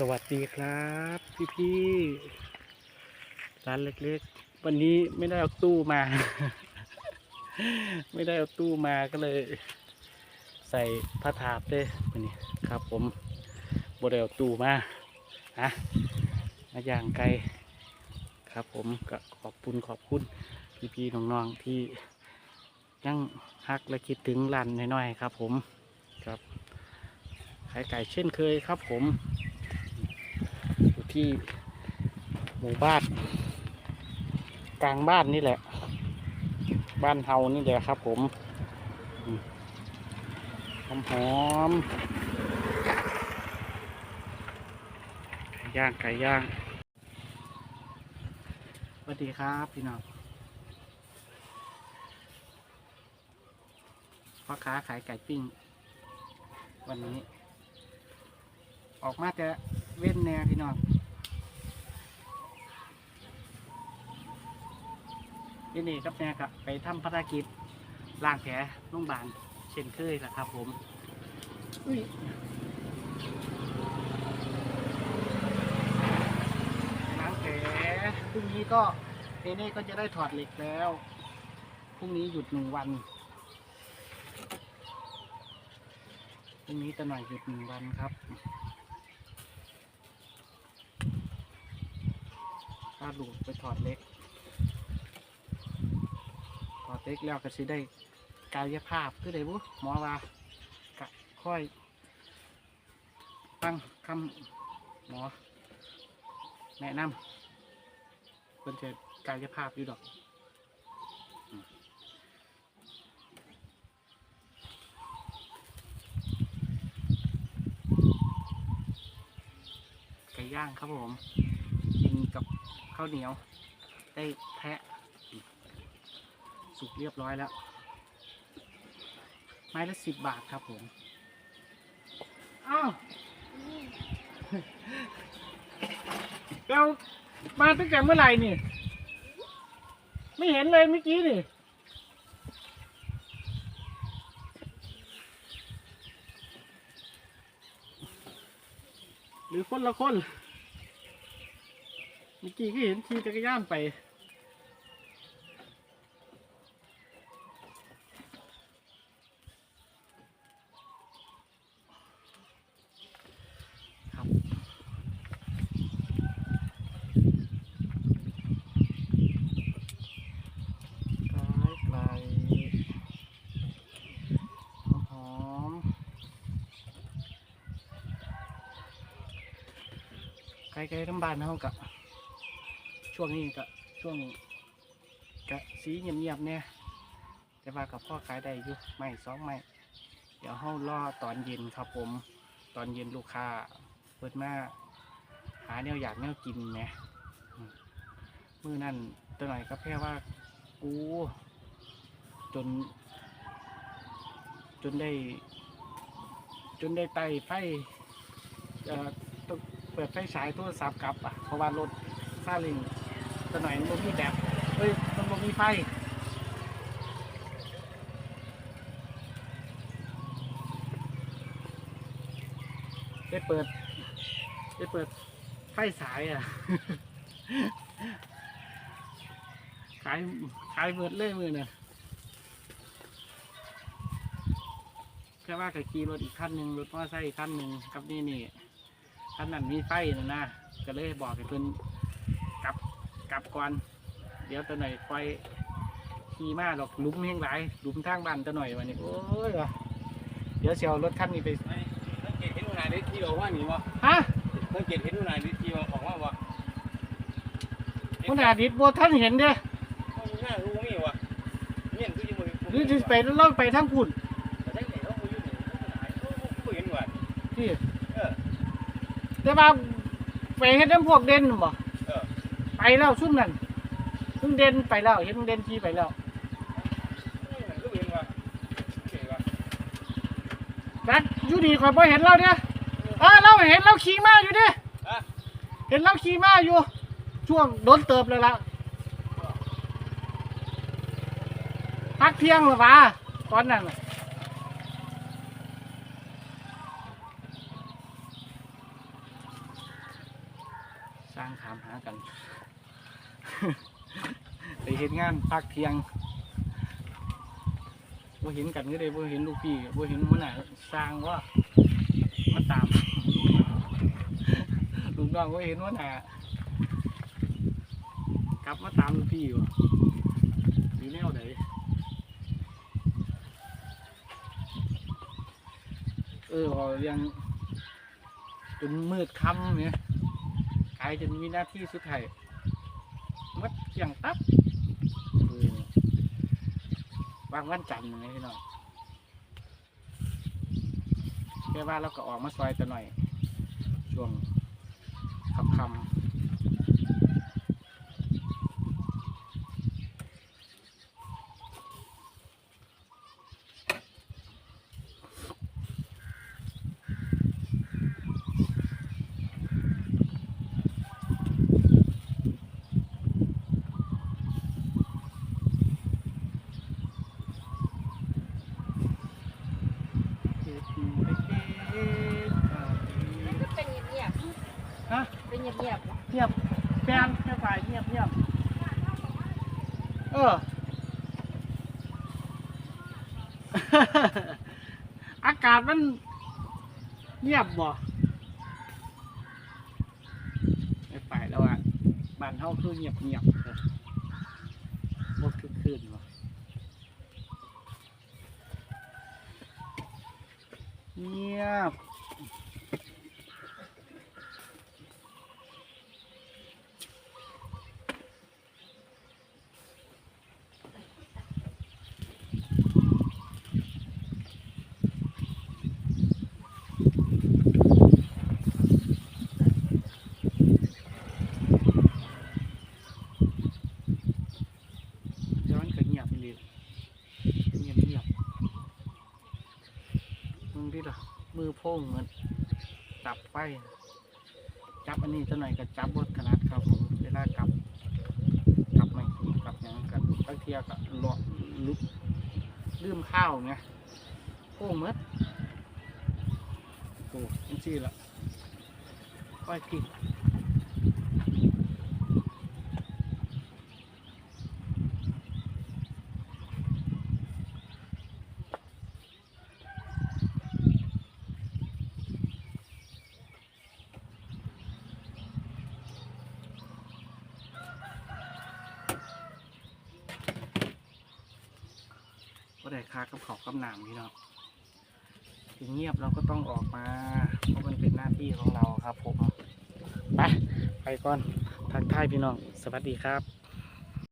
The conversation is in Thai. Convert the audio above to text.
สวัสดีครับพี่พี่ร้านเล็กๆ วันนี้ไม่ได้เอาตู้มา ไม่ได้เอาตู้มาก็เลย ใส่ผ้าถาบเลยวันนี้ครับ ผมบไดเอาตู้มาฮะมาย่างไก่ครับ ผมก็ขอบคุณขอบคุณพี่พี่น้องๆที่ยังฮักและคิดถึงร้านน้อยๆครับ ผมครับขายไก่เช่นเคยครับ ผม ที่หมู่บ้าน กลางบ้านนี่แหละ บ้านเฮานี่แหละครับผมอืมหอมหอมย่างไก่ย่างสวัสดีครับพี่น้องพ่อค้าขายไก่ปิ้ง วันนี้ ออกมาจะเว้นแนวพี่น้อง นี่นี่ครับแน่ครับไปทำภารกิจล้างแผลโรงพยาบาลเช่นเคยแหละครับผมอุ้ยล้างแผลพรุ่งนี้ก็เนเน่ก็จะได้ถอดเหล็กแล้วพรุ่งนี้หยุดหนึ่งวันพรุ่งนี้ตะหน่อยหยุดหนึ่งวันครับถ้าลูกไปถอดเล็ก ถอด เล็กแล้วก็สิได้กายภาพคือได้บุหมอว่ากะค่อยตั้งคำหมอ แนะนำเพิ่นจะกายภาพอยู่ดอกไก่ย่างครับผมกินกับข้าวเหนียว ได้แพะ สุกเรียบร้อยแล้ว ไม้ละสิบบาทครับผมอ้าวเรามาตั้งแต่เมื่อไหร่นี่ ไม่เห็นเลยเมื่อกี้นี่หรือคนละคน เมื่อกี้ก็เห็นขี่จักรยานไป ครับไก่ไก่หอมๆ ไก่ไก่ทั้งบ้านเฮากับช่วงนี้ก็ช่วงกะสีเงียบๆเนี่ยแต่ว่ากับพ่อขายได้อยู่ไม่สองไม่เดี๋ยวเฮารอตอนเย็นครับผม ตอนเย็นลูกค้าเปิดมาหาแนวอยากแนวกินไหมอืมมือนั่นตัวหน่อยก็แค่ว่ากูจน จนได้ จนได้ไต่ไฟ เปิดไฟฉายโทรศัพท์กลับอะเพราะว่ารถซาเลิงตัวหน่อยมันมีแบบเอ้ยมันบ่มีไฟได้เปิดได้เปิดไฟสายอะ ขายขายเบิดเลยมือเนี่ยแค่ว่ากับขี่รถอีกคันหนึ่งรถมอเตอร์ไซค์อีกคันหนึ่งกับนี่นี่ คันนั้นมีไฟนะนะก็เลยบอกให้เพิ่นกลับกลับก่อน เดี๋ยวตัวหน่อยคอยขี่มาดอกหลุมแห้งหลายหลุมทางบ้านตัวหน่อยวันนี้โอ้ยว่ะเดี๋ยวเสียวรถคันนี้ไปสังเกตเห็นหัวหน้าได้ที่ออกว่านี่วะฮะสังเกตเห็นหัวหน้าได้ที่ออกว่าวะคุณอาดิษบ่ท่านเห็นเด้อหัวหน้ารู้มีวะเนี่ยคือยังมือหรือจะไปเล่าไปทางคุณแต่ได้ไหนเขาอยู่ไหนเขาเห็นวะที่เออ แต่ว่าไปเฮ็ดน้ำพวกเด่นบ่เออ ไปแล้วซุ่มนั่นซุ่มเด่นไปแล้วเห็นเด่นขี่ไปแล้วก็เห็นวะเห็นวะจักอยู่ดีคอยบ่เห็นเราเด้อเออเราเห็นเราขี่มาอยู่เด้อฮะเห็นเราขี่มาอยู่ ช่วงโดนเติบเลยล่ะพักเที่ยงหรือวะตอนนั้นน่ะามหากัน ไปเห็นงานพักเที่ยงบ่เห็นกันก็ได้บ่เห็นลูกพี่บ่เห็นมันน่ะสร้างว่ามาตามลูกน้องก็เห็นว่าน่ะกลับมาตามลูกพี่อยู่อยู่แนวไหนเออพอเรียังจนมืดค่ำเนี่ยายจนมีหนาที่สุดท้ายมัดอย่างตับวางวันจันทร์ไงพี่น้องแค่ว่าเราก็ออกมาซอยแต่หน่อย ช่วงคำคำเฮ็ดไปเฮ็ดไป ก็เป็นเงียบ ฮะๆเป็นเงียบเงียบแฟนแค่ฝ่ายเงียบเงียบเอออากาศมันเงียบบ่ไม่ไปแล้วอะบ้านเฮาคือเงียบเงียบเออบ่คือคืนบ่เงียบ ย้อนก็เงียบเลยเงียบเงียบมึงดิล่ะ มือโพ่ งเหมือนจับไฟจับอันนี้จะหน่อยก็จับบดขนาดครับผมเวลากลับกลับไม่กลับอย่างกันบางเทียก็หลอกลุกลืมข้าวไงโค้งเหมือนโอ้ยนี่ละไปกิน ได้ค่ากับเขากับน้ำพี่น้องถึงเงียบเราก็ต้องออกมา เพราะมันเป็นหน้าที่ของเราครับผม ไป ไปก่อน ทักทายพี่น้อง สวัสดีครับ